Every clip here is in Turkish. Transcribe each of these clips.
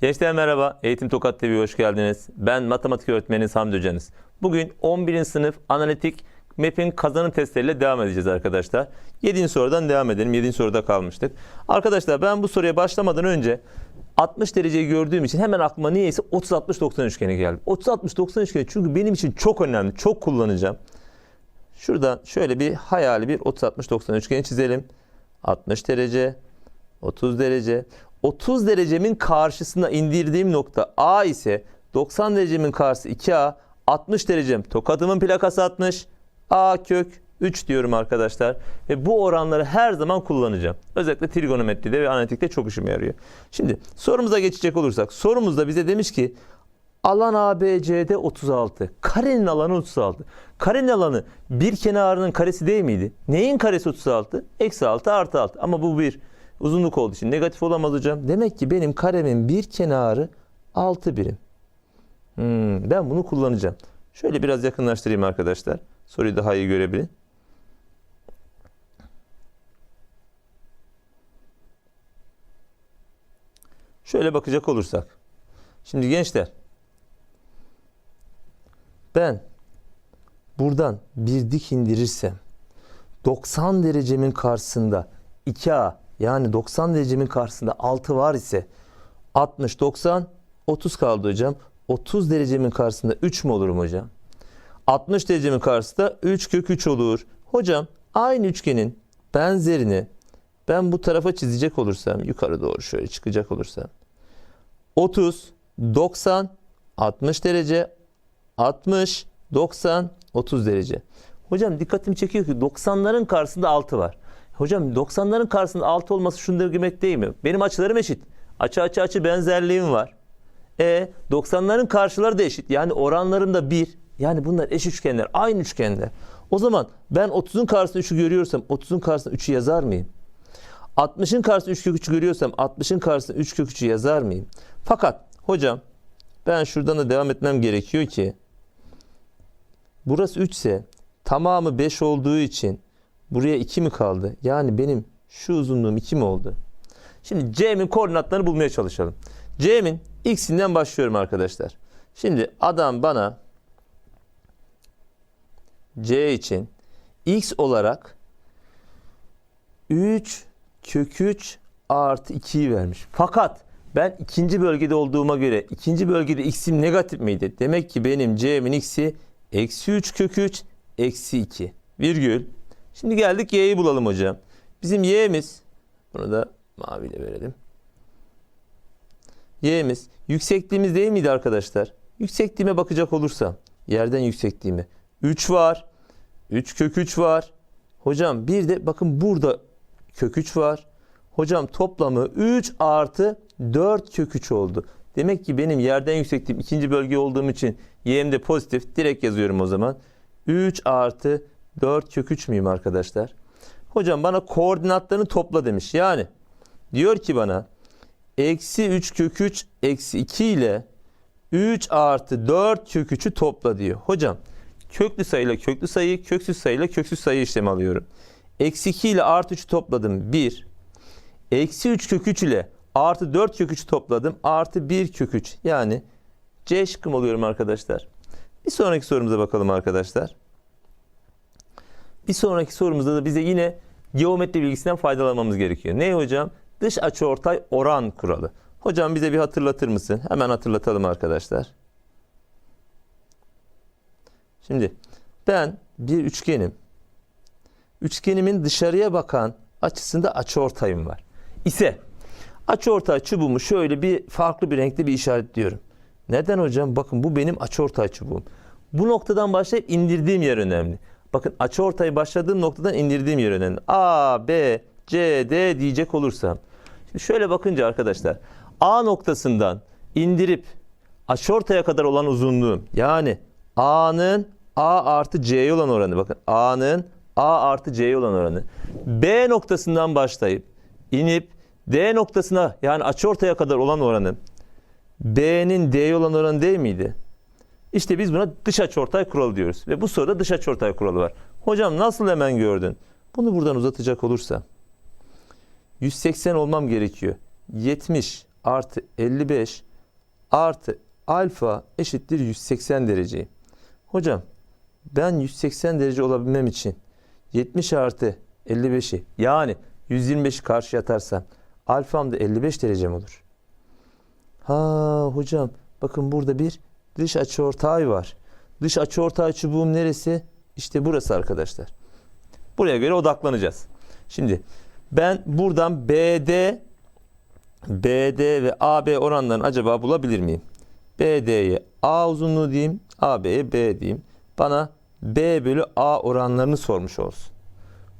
Gençler merhaba, Eğitim Tokat TV'ye hoş geldiniz. Ben matematik öğretmeniniz Hamdi Hocanız. Bugün 11. sınıf analitik MEP'in kazanım testleriyle devam edeceğiz arkadaşlar. 7. sorudan devam edelim. 7. soruda kalmıştık. Arkadaşlar ben bu soruya başlamadan önce 60 dereceyi gördüğüm için hemen aklıma niyeyse 30-60-90 üçgeni geldi. 30-60-90 üçgeni çünkü benim için çok önemli, çok kullanacağım. Şuradan şöyle bir hayali bir 30-60-90 üçgeni çizelim. 60 derece, 30 derece. 30 derecemin karşısına indirdiğim nokta A ise 90 derecemin karşısı 2A, 60 derecem tokadımın plakası 60, A kök 3 diyorum arkadaşlar. Ve bu oranları her zaman kullanacağım. Özellikle trigonometride ve analitikte çok işime yarıyor. Şimdi sorumuza geçecek olursak sorumuzda bize demiş ki Alan ABCD 36. Karenin alanı 36. Karenin alanı bir kenarının karesi değil miydi? Neyin karesi 36? Eksi 6 artı 6. Ama bu bir uzunluk olduğu için negatif olamaz hocam. Demek ki benim karemin bir kenarı 6 birim. Hmm, ben bunu kullanacağım. Şöyle biraz yakınlaştırayım arkadaşlar. Soruyu daha iyi görebilin. Şöyle bakacak olursak. Şimdi gençler ben buradan bir dik indirirsem 90 derecemin karşısında 2A yani 90 derecemin karşısında 6 var ise 60, 90, 30 kaldı hocam. 30 derecemin karşısında 3 mü olurum hocam? 60 derecemin karşısında 3 kök 3 olur. Hocam aynı üçgenin benzerini ben bu tarafa çizecek olursam yukarı doğru şöyle çıkacak olursam 30, 90, 60 derece, 60, 90, 30 derece. Hocam dikkatimi çekiyor ki 90'ların karşısında 6 var. Hocam 90'ların karşısında 6 olması şunu demek değil mi? Benim açılarım eşit. Açı açı açı benzerliğim var. E 90'ların karşıları da eşit. Yani oranlarında 1. Yani bunlar eş üçgenler. Aynı üçgenler. O zaman ben 30'un karşısında 3'ü görüyorsam 30'un karşısında 3'ü yazar mıyım? 60'ın karşısında 3 kök 3'ü görüyorsam 60'ın karşısında 3 kök 3'ü yazar mıyım? Fakat hocam ben şuradan da devam etmem gerekiyor ki burası 3 ise tamamı 5 olduğu için buraya 2 mi kaldı? Yani benim şu uzunluğum 2 mi oldu? Şimdi C'min koordinatlarını bulmaya çalışalım. C'min x'inden başlıyorum arkadaşlar. Şimdi adam bana C için x olarak 3 kök 3 artı 2'yi vermiş. Fakat ben ikinci bölgede olduğuma göre ikinci bölgede x'im negatif miydi? Demek ki benim c'min x'i eksi 3 kök 3 eksi 2 virgül. Şimdi geldik y'yi bulalım hocam. Bizim y'miz bunu da maviyle verelim. Y'miz yüksekliğimiz değil miydi arkadaşlar? Yüksekliğime bakacak olursam yerden yüksekliğime 3 var. 3 kök 3 var. Hocam bir de bakın burada kök 3 var. Hocam toplamı 3 artı 4 kök 3 oldu. Demek ki benim yerden yüksekliğim ikinci bölge olduğum için y'm de pozitif. Direkt yazıyorum o zaman. 3 artı 4 kök 3 müyüm arkadaşlar? Hocam bana koordinatlarını topla demiş. Yani diyor ki bana eksi 3 kök 3 eksi 2 ile 3 artı 4 kök 3'ü topla diyor. Hocam köklü sayıyla köklü sayı, köksüz sayıyla köksüz sayı işlemi alıyorum. Eksi 2 ile artı 3'ü topladım 1. Eksi 3 kök 3 ile artı 4 kök 3'ü topladım. Artı 1 kök 3. Yani C şıkkım oluyorum arkadaşlar. Bir sonraki sorumuza bakalım arkadaşlar. Bir sonraki sorumuzda da bize yine geometri bilgisinden faydalanmamız gerekiyor. Ne hocam? Dış açıortay oran kuralı. Hocam bize bir hatırlatır mısın? Hemen hatırlatalım arkadaşlar. Şimdi ben bir üçgenim. Üçgenimin dışarıya bakan açısında açıortayım var. İse açıortay çubuğumu şöyle bir farklı bir renkte bir işaretliyorum. Neden hocam? Bakın bu benim açıortay çubuğum. Bu noktadan başlayıp indirdiğim yer önemli. Bakın açıortayı başladığım noktadan indirdiğim yer önemli. A, B, C, D diyecek olursam. Şimdi şöyle bakınca arkadaşlar A noktasından indirip açıortaya kadar olan uzunluğum yani A'nın A artı C'ye olan oranı bakın A'nın A artı C'ye olan oranı. B noktasından başlayıp inip D noktasına yani açıortaya kadar olan oranı B'nin D'ye olan oranı değil miydi? İşte biz buna dış açıortay kuralı diyoruz. Ve bu soruda dış açıortay kuralı var. Hocam nasıl hemen gördün? Bunu buradan uzatacak olursa 180 olmam gerekiyor. 70 artı 55 artı alfa eşittir 180 derece. Hocam ben 180 derece olabilmem için 70 artı 55'i yani 125'i karşıya atarsam alfam da 55 derece mi olur? Ha hocam bakın burada bir dış açıortay var. Dış açıortay çubuğum neresi? İşte burası arkadaşlar. Buraya göre odaklanacağız. Şimdi ben buradan BD BD ve AB oranlarını acaba bulabilir miyim? BD'ye A uzunluğu diyeyim, AB'ye B diyeyim. Bana B bölü A oranlarını sormuş olsun.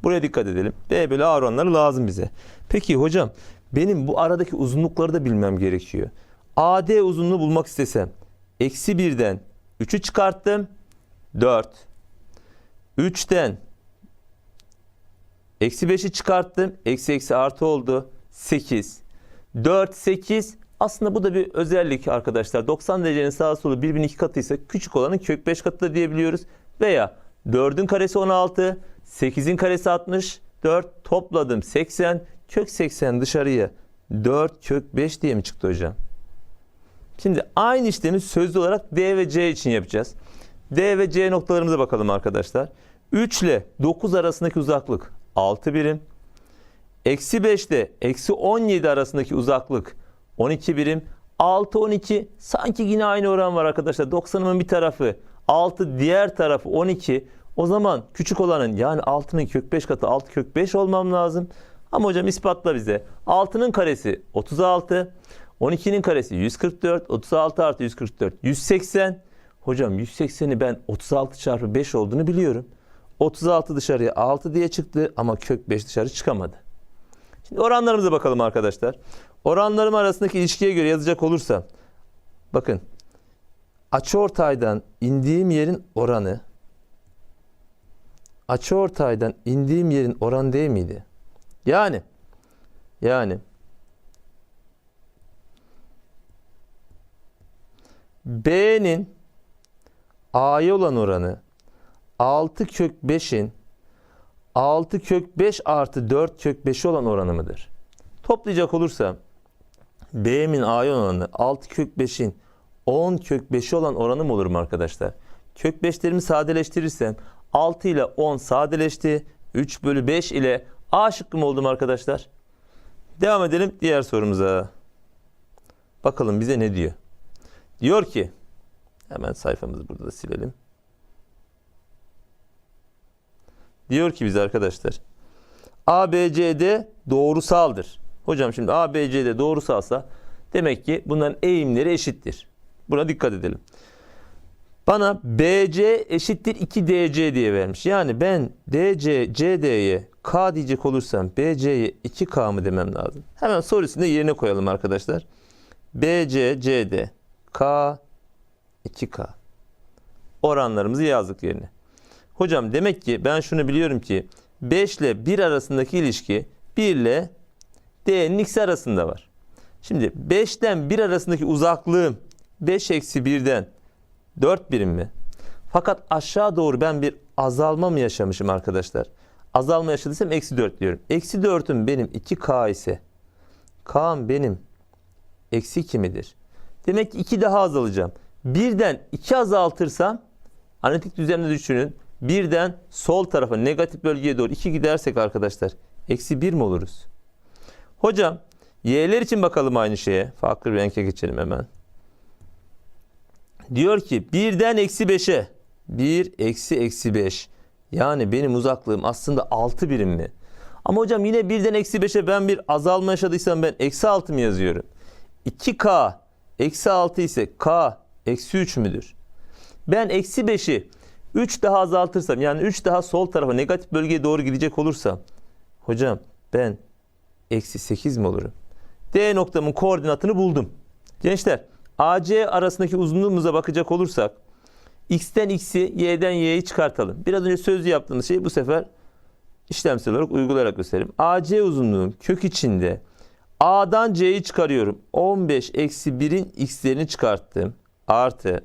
Buraya dikkat edelim. B bölü A oranları lazım bize. Peki hocam benim bu aradaki uzunlukları da bilmem gerekiyor. AD uzunluğu bulmak istesem eksi 1'den 3'ü çıkarttım 4. 3'ten eksi 5'i çıkarttım. Eksi eksi artı oldu. 8. 4, 8. Aslında bu da bir özellik arkadaşlar. 90 derecenin sağa solu birbirinin iki katıysa küçük olanın kök 5 katı da diyebiliyoruz. Veya 4'ün karesi 16, 8'in karesi 60, 4 topladım 80, kök 80 dışarıya 4 kök 5 diye mi çıktı hocam? Şimdi aynı işlemi sözlü olarak D ve C için yapacağız. D ve C noktalarımıza bakalım arkadaşlar. 3 ile 9 arasındaki uzaklık 6 birim. Eksi 5 ile eksi 17 arasındaki uzaklık 12 birim. 6, 12 sanki yine aynı oran var arkadaşlar. 90'ımın bir tarafı 6 diğer tarafı 12. O zaman küçük olanın yani 6'nın kök 5 katı 6 kök 5 olmam lazım. Ama hocam ispatla bize. 6'nın karesi 36. 12'nin karesi 144. 36 artı 144 180. Hocam 180'i ben 36 çarpı 5 olduğunu biliyorum. 36 dışarıya 6 diye çıktı ama kök 5 dışarı çıkamadı. Şimdi oranlarımıza bakalım arkadaşlar. Oranlarım arasındaki ilişkiye göre yazacak olursam bakın açıortaydan indiğim yerin oranı açıortaydan indiğim yerin oranı değil miydi? Yani yani B'nin A'ya olan oranı 6 kök 5'in 6 kök 5 artı 4 kök 5 olan oranı mıdır? Toplayacak olursam B'min A'ya oranı 6 kök 5'in 10 kök 5'i olan oranı mı olur mu arkadaşlar? Kök 5'lerimi sadeleştirirsem 6 ile 10 sadeleşti. 3 bölü 5 ile A şıkkı mı oldum arkadaşlar? Devam edelim diğer sorumuza. Bakalım bize ne diyor? Diyor ki hemen sayfamızı burada da silelim. Diyor ki bize arkadaşlar ABCD doğrusaldır. Hocam şimdi ABCD doğrusalsa demek ki bunların eğimleri eşittir. Buna dikkat edelim. Bana BC eşittir 2DC diye vermiş. Yani ben DC, CD'ye K diyecek olursam BC'ye 2K mı demem lazım. Hemen sorusunu yerine koyalım arkadaşlar. BC, CD, K, 2K. Oranlarımızı yazdık yerine. Hocam demek ki ben şunu biliyorum ki 5 ile 1 arasındaki ilişki 1 ile D'nin x'i arasında var. Şimdi 5'ten 1 arasındaki uzaklığım 5 eksi 1'den 4 birim mi? Fakat aşağı doğru ben bir azalma mı yaşamışım arkadaşlar? Azalma yaşadıysam eksi 4 diyorum. Eksi 4'üm benim 2K ise K'm benim eksi 2 midir? Demek ki 2 daha azalacağım. Birden 2 azaltırsam analitik düzlemde düşünün. Birden sol tarafa negatif bölgeye doğru 2 gidersek arkadaşlar eksi 1 mi oluruz? Hocam y'ler için bakalım aynı şeye. Farklı bir renke geçelim hemen. Diyor ki birden eksi 5'e 1 eksi eksi 5 yani benim uzaklığım aslında 6 birim mi? Ama hocam yine birden eksi 5'e ben bir azalma yaşadıysam ben eksi 6 mı yazıyorum? 2k eksi 6 ise k eksi 3 müdür? Ben eksi 5'i 3 daha azaltırsam yani 3 daha sol tarafa negatif bölgeye doğru gidecek olursam hocam ben eksi 8 mi olurum? D noktamın koordinatını buldum. Gençler AC arasındaki uzunluğumuza bakacak olursak x'ten x'i y'den y'yi çıkartalım. Biraz önce sözlü yaptığımız şeyi bu sefer işlemsel olarak uygulayarak göstereyim. AC uzunluğum kök içinde A'dan C'yi çıkarıyorum. 15 eksi 1'in x'lerini çıkarttım. Artı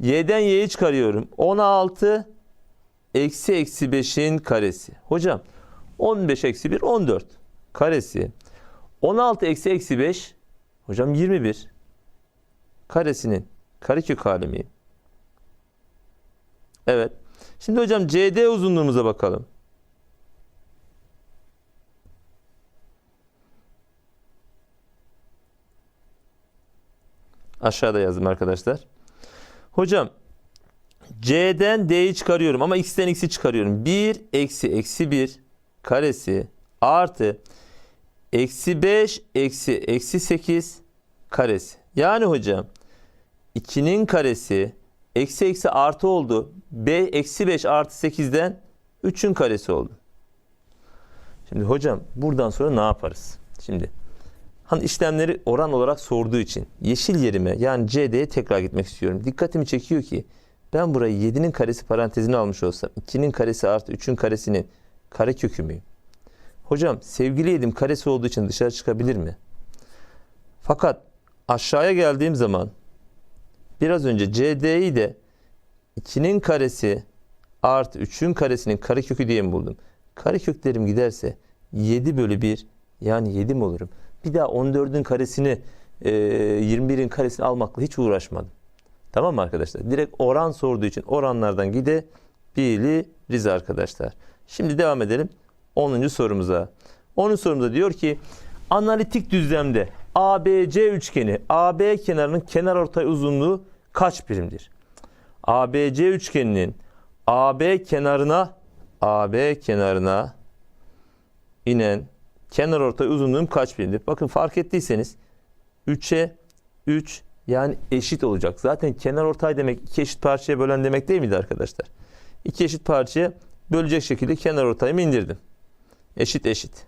Y'den Y'yi çıkarıyorum. 16 eksi eksi 5'in karesi. Hocam 15 eksi 1 14 karesi. 16 eksi eksi 5 hocam 21. karesinin karekök hali miyim? Evet. Şimdi hocam CD uzunluğumuza bakalım. Aşağıda yazdım arkadaşlar. Hocam C'den D'yi çıkarıyorum ama X'ten X'i çıkarıyorum. 1 eksi eksi 1 karesi artı eksi 5 eksi eksi 8 karesi. Yani hocam 2'nin karesi eksi eksi artı oldu. B eksi 5 artı 8'den 3'ün karesi oldu. Şimdi hocam buradan sonra ne yaparız? Şimdi hani işlemleri oran olarak sorduğu için yeşil yerime yani CD'ye tekrar gitmek istiyorum. Dikkatimi çekiyor ki ben burayı 7'nin karesi parantezine almış olsam 2'nin karesi artı 3'ün karesinin kare kökü müyüm? Hocam sevgili yedim karesi olduğu için dışarı çıkabilir mi? Fakat aşağıya geldiğim zaman biraz önce CD'yi de 2'nin karesi artı 3'ün karesinin karekökü diye mi buldum? Kareköklerim giderse 7 bölü 1 yani 7 mi olurum? Bir daha 14'ün karesini e, 21'in karesini almakla hiç uğraşmadım. Tamam mı arkadaşlar? Direkt oran sorduğu için oranlardan gidebiliriz arkadaşlar. Şimdi devam edelim 10. sorumuza. 10. sorumuzda diyor ki analitik düzlemde ABC üçgeni AB kenarının kenar ortay uzunluğu kaç birimdir? ABC üçgeninin AB kenarına AB kenarına inen kenar ortay uzunluğum kaç birimdir? Bakın fark ettiyseniz 3'e 3 yani eşit olacak. Zaten kenar ortay demek iki eşit parçaya bölen demek değil miydi arkadaşlar? İki eşit parçaya bölecek şekilde kenar ortayımı indirdim. Eşit eşit.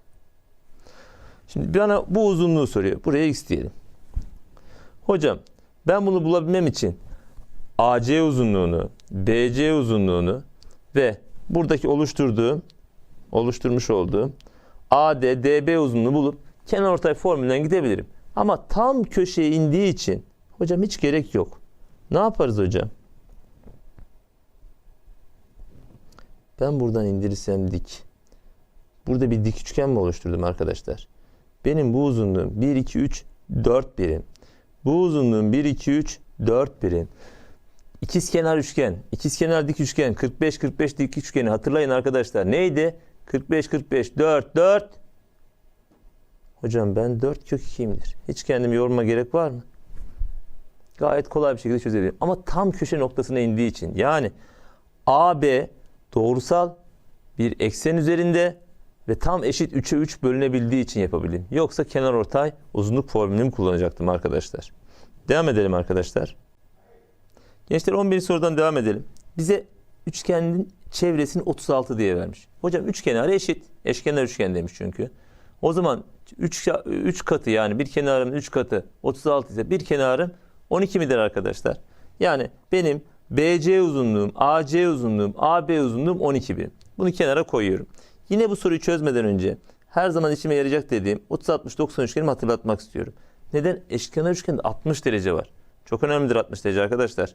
Şimdi bana bu uzunluğu soruyor. Buraya x diyelim. Hocam ben bunu bulabilmem için AC uzunluğunu, BC uzunluğunu ve buradaki oluşturduğum, oluşturmuş olduğum AD, DB uzunluğunu bulup kenarortay formülünden gidebilirim. Ama tam köşeye indiği için hocam hiç gerek yok. Ne yaparız hocam? Ben buradan indirirsem dik. Burada bir dik üçgen mi oluşturdum arkadaşlar? Benim bu uzunluğum 1, 2, 3, 4 birim. Bu uzunluğum 1, 2, 3, 4 birim. İkizkenar üçgen, ikizkenar dik üçgen, 45, 45 dik üçgeni hatırlayın arkadaşlar. Neydi? 45, 45, 4, 4. Hocam ben 4 kök 2'yimdir. Hiç kendimi yorma gerek var mı? Gayet kolay bir şekilde çözebilirim. Ama tam köşe noktasına indiği için yani AB doğrusal bir eksen üzerinde ve tam eşit 3'e 3 bölünebildiği için yapabildim. Yoksa kenar ortay uzunluk formülünü kullanacaktım arkadaşlar. Devam edelim arkadaşlar. Gençler 11. sorudan devam edelim. Bize üçgenin çevresini 36 diye vermiş. Hocam üç kenarı eşit. Eşkenar üçgen demiş çünkü. O zaman 3 3 katı yani bir kenarın 3 katı 36 ise bir kenarım 12 midir arkadaşlar? Yani benim BC uzunluğum, AC uzunluğum, AB uzunluğum 12 birim. Bunu kenara koyuyorum. Yine bu soruyu çözmeden önce her zaman işime yarayacak dediğim 30-60-90 üçgenimi hatırlatmak istiyorum. Neden? Eşitkenar üçgende 60 derece var. Çok önemlidir 60 derece arkadaşlar.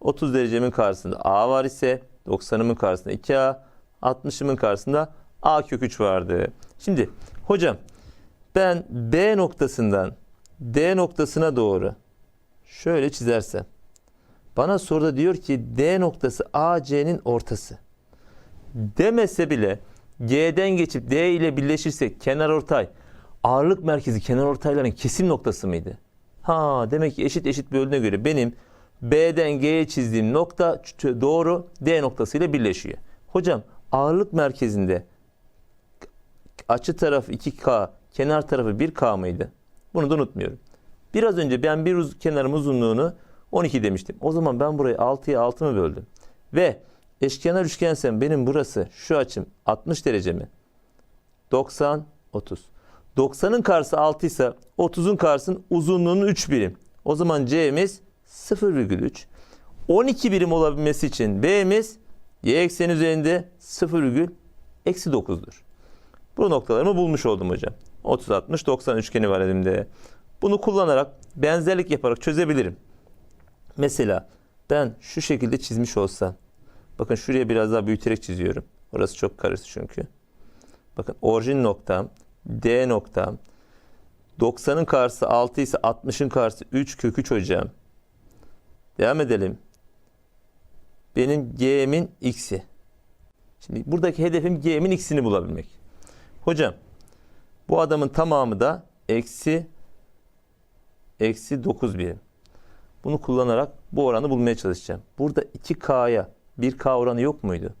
30 derecemin karşısında A var ise 90'ımın karşısında 2A, 60'ımın karşısında A kök 3 vardı. Şimdi hocam ben B noktasından D noktasına doğru şöyle çizersem bana soruda diyor ki D noktası AC'nin ortası. Demese bile G'den geçip D ile birleşirsek kenar ortay ağırlık merkezi kenar ortayların kesim noktası mıydı? Ha demek ki eşit eşit bölüne göre benim B'den G'ye çizdiğim nokta doğru D noktasıyla birleşiyor. Hocam ağırlık merkezinde açı tarafı 2K, kenar tarafı 1K mıydı? Bunu da unutmuyorum. Biraz önce ben bir uz kenarım uzunluğunu 12 demiştim. O zaman ben burayı 6'ya 6 mı böldüm? Ve eşkenar üçgensem benim burası şu açım 60 derece mi? 90, 30. 90'ın karşısı 6 ise 30'un karşısının uzunluğunun 3 birim. O zaman C'miz 0,3. 12 birim olabilmesi için B'miz y ekseni üzerinde 0, eksi 9'dur. Bu noktalarımı bulmuş oldum hocam. 30, 60, 90 üçgeni var elimde. Bunu kullanarak benzerlik yaparak çözebilirim. Mesela ben şu şekilde çizmiş olsam. Bakın şuraya biraz daha büyüterek çiziyorum. Orası çok karıştı çünkü. Bakın orijin noktam, D noktam, 90'ın karşısı 6 ise 60'ın karşısı 3 kök 3 hocam. Devam edelim. Benim g'min x'i. Şimdi buradaki hedefim g'min x'ini bulabilmek. Hocam bu adamın tamamı da eksi eksi 9 birim. Bunu kullanarak bu oranı bulmaya çalışacağım. Burada 2K'ya 1K oranı yok muydu?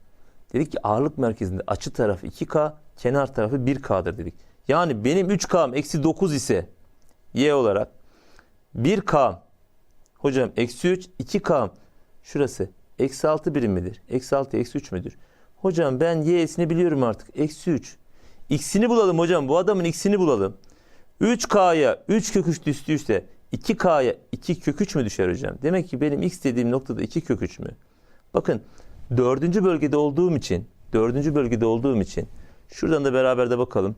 Dedik ki ağırlık merkezinde açı tarafı 2K, kenar tarafı 1K'dır dedik. Yani benim 3K'm eksi 9 ise Y olarak 1K'm hocam eksi 3, 2K'm şurası eksi 6 birim midir? Eksi 6, eksi 3 müdür? Hocam ben Y'sini biliyorum artık. Eksi 3. X'ini bulalım hocam. Bu adamın X'ini bulalım. 3K'ya 3 kök 3 düştüyse 2K'ya 2 kök 3 mü düşer hocam? Demek ki benim X dediğim noktada 2 kök 3 mü? Bakın dördüncü bölgede olduğum için dördüncü bölgede olduğum için şuradan da beraber de bakalım.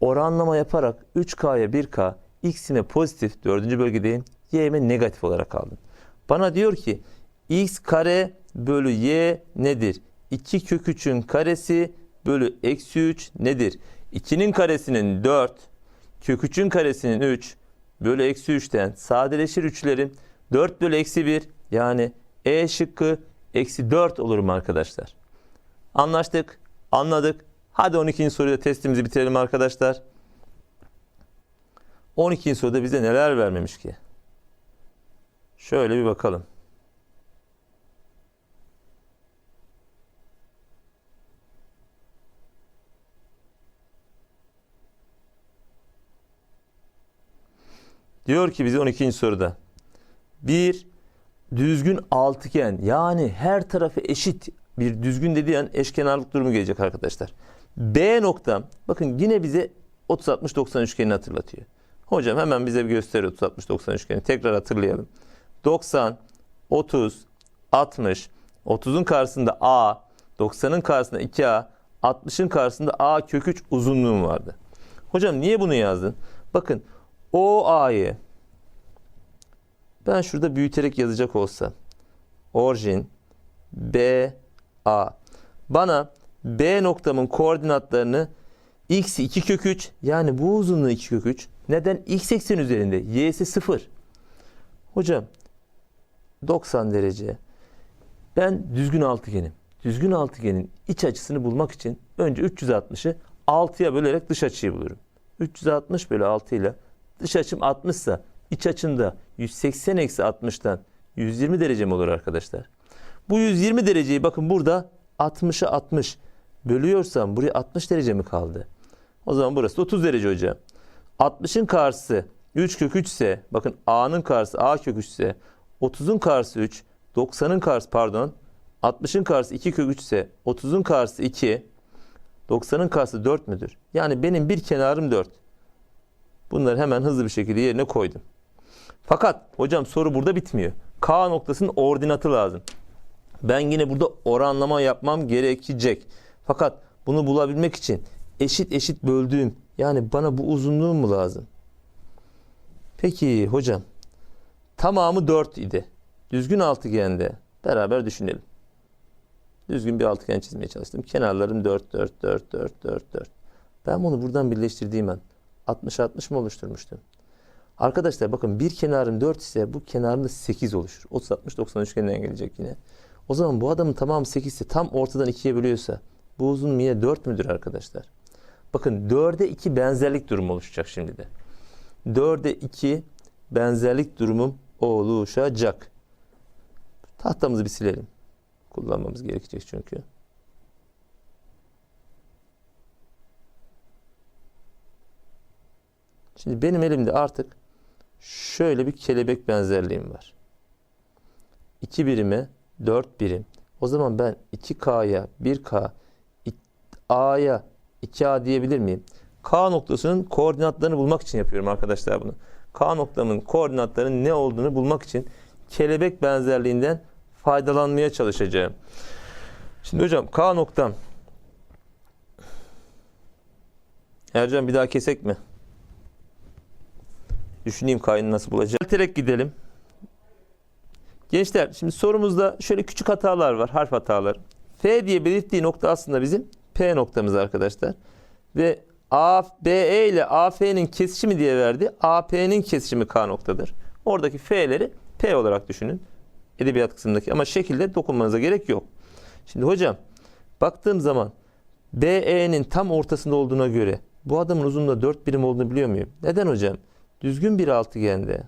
Oranlama yaparak 3K'ya 1K X'ime pozitif dördüncü bölgedeyim. Y'ime negatif olarak aldım. Bana diyor ki X kare bölü Y nedir? 2 kök 3'ün karesi bölü eksi 3 nedir? 2'nin karesinin 4 kök 3'ün karesinin 3 bölü eksi 3'ten sadeleşir 3'lerim. 4 bölü eksi 1 yani E şıkkı eksi 4 olur mu arkadaşlar? Anlaştık, anladık. Hadi 12. soruda testimizi bitirelim arkadaşlar. 12. soruda bize neler vermemiş ki? Şöyle bir bakalım. Diyor ki bize 12. soruda. Bir düzgün altıgen yani her tarafı eşit bir düzgün dediği an eşkenarlık durumu gelecek arkadaşlar. B noktam bakın yine bize 30 60 90 üçgenini hatırlatıyor. Hocam hemen bize bir gösteriyor 30 60 90 üçgeni. Tekrar hatırlayalım. 90 30 60 30'un karşısında A 90'ın karşısında 2A 60'ın karşısında A kök 3 uzunluğum vardı. Hocam niye bunu yazdın? Bakın OA'yı ben şurada büyüterek yazacak olsam orijin B A bana B noktamın koordinatlarını x 2 kök 3 yani bu uzunluğu 2 kök 3 neden x eksen üzerinde y'si 0 hocam 90 derece ben düzgün altıgenim düzgün altıgenin iç açısını bulmak için önce 360'ı 6'ya bölerek dış açıyı bulurum 360 bölü 6 ile dış açım 60 ise iç açımda 180 eksi 60'tan 120 derece mi olur arkadaşlar? Bu 120 dereceyi bakın burada 60'a 60 bölüyorsam buraya 60 derece mi kaldı? O zaman burası da 30 derece hocam. 60'ın karşısı 3 kök 3 ise bakın A'nın karşısı A kök 3 ise 30'un karşısı 3 90'ın karşısı pardon 60'ın karşısı 2 kök 3 ise 30'un karşısı 2 90'ın karşısı 4 müdür? Yani benim bir kenarım 4. Bunları hemen hızlı bir şekilde yerine koydum. Fakat hocam soru burada bitmiyor. K noktasının ordinatı lazım. Ben yine burada oranlama yapmam gerekecek. Fakat bunu bulabilmek için eşit eşit böldüğüm yani bana bu uzunluğu mu lazım? Peki hocam tamamı 4 idi. Düzgün altıgende beraber düşünelim. Düzgün bir altıgen çizmeye çalıştım. Kenarlarım 4 4 4 4 4 4. Ben bunu buradan birleştirdiğim an 60 60 mı oluşturmuştum? Arkadaşlar bakın bir kenarım 4 ise bu kenarım da 8 oluşur. 30 60 90 üçgeninden gelecek yine. O zaman bu adamın tamamı 8 ise tam ortadan 2'ye bölüyorsa bu uzunluğu yine 4 müdür arkadaşlar? Bakın 4'e 2 benzerlik durumu oluşacak şimdi de. 4'e 2 benzerlik durumum oluşacak. Tahtamızı bir silelim. Kullanmamız gerekecek çünkü. Şimdi benim elimde artık şöyle bir kelebek benzerliğim var. 2 birime 4 birim. O zaman ben 2K'ya 1K, A'ya 2A diyebilir miyim? K noktasının koordinatlarını bulmak için yapıyorum arkadaşlar bunu. K noktamın koordinatlarının ne olduğunu bulmak için kelebek benzerliğinden faydalanmaya çalışacağım. Şimdi hocam K noktam. Ercan bir daha kesek mi? Düşüneyim K'yı nasıl bulacağım. Terek gidelim. Gençler şimdi sorumuzda şöyle küçük hatalar var. Harf hataları. F diye belirttiği nokta aslında bizim P noktamız arkadaşlar. Ve ABE ile AF'nin kesişimi diye verdi. AP'nin kesişimi K noktadır. Oradaki F'leri P olarak düşünün. Edebiyat kısmındaki ama şekilde dokunmanıza gerek yok. Şimdi hocam baktığım zaman BE'nin tam ortasında olduğuna göre bu adamın uzunluğu 4 birim olduğunu biliyor muyum? Neden hocam? Düzgün bir altıgende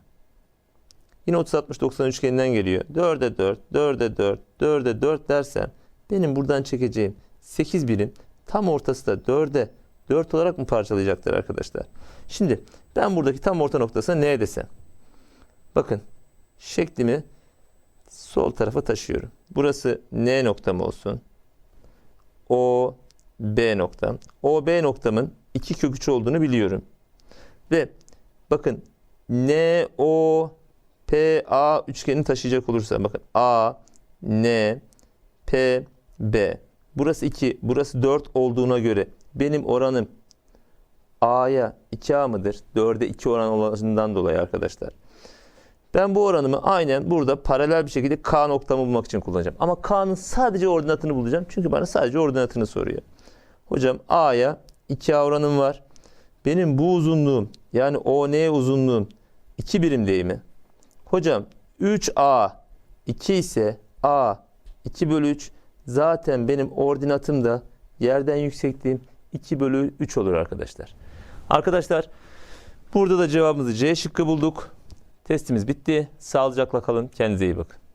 yine 30 60 90 üçgeninden geliyor. 4'e 4, 4'e 4, 4'e 4 dersem benim buradan çekeceğim 8 birim tam ortası da 4'e 4 olarak mı parçalayacaktır arkadaşlar? Şimdi ben buradaki tam orta noktasına ne desem? Bakın şeklimi sol tarafa taşıyorum. Burası N noktam olsun. O B noktam. O B noktamın iki kök üç olduğunu biliyorum. Ve bakın N O P A üçgenini taşıyacak olursa bakın A N P B. Burası 2, burası 4 olduğuna göre benim oranım A'ya 2A mıdır? 4'e 2 oran olasılığından dolayı arkadaşlar. Ben bu oranımı aynen burada paralel bir şekilde K noktamı bulmak için kullanacağım. Ama K'nın sadece ordinatını bulacağım. Çünkü bana sadece ordinatını soruyor. Hocam A'ya 2A oranım var. Benim bu uzunluğum yani ON uzunluğum 2 birim değil mi? Hocam 3A 2 ise A 2 bölü 3 zaten benim ordinatım da yerden yüksekliğim 2 bölü 3 olur arkadaşlar. Arkadaşlar burada da cevabımızı C şıkkı bulduk. Testimiz bitti. Sağlıcakla kalın. Kendinize iyi bakın.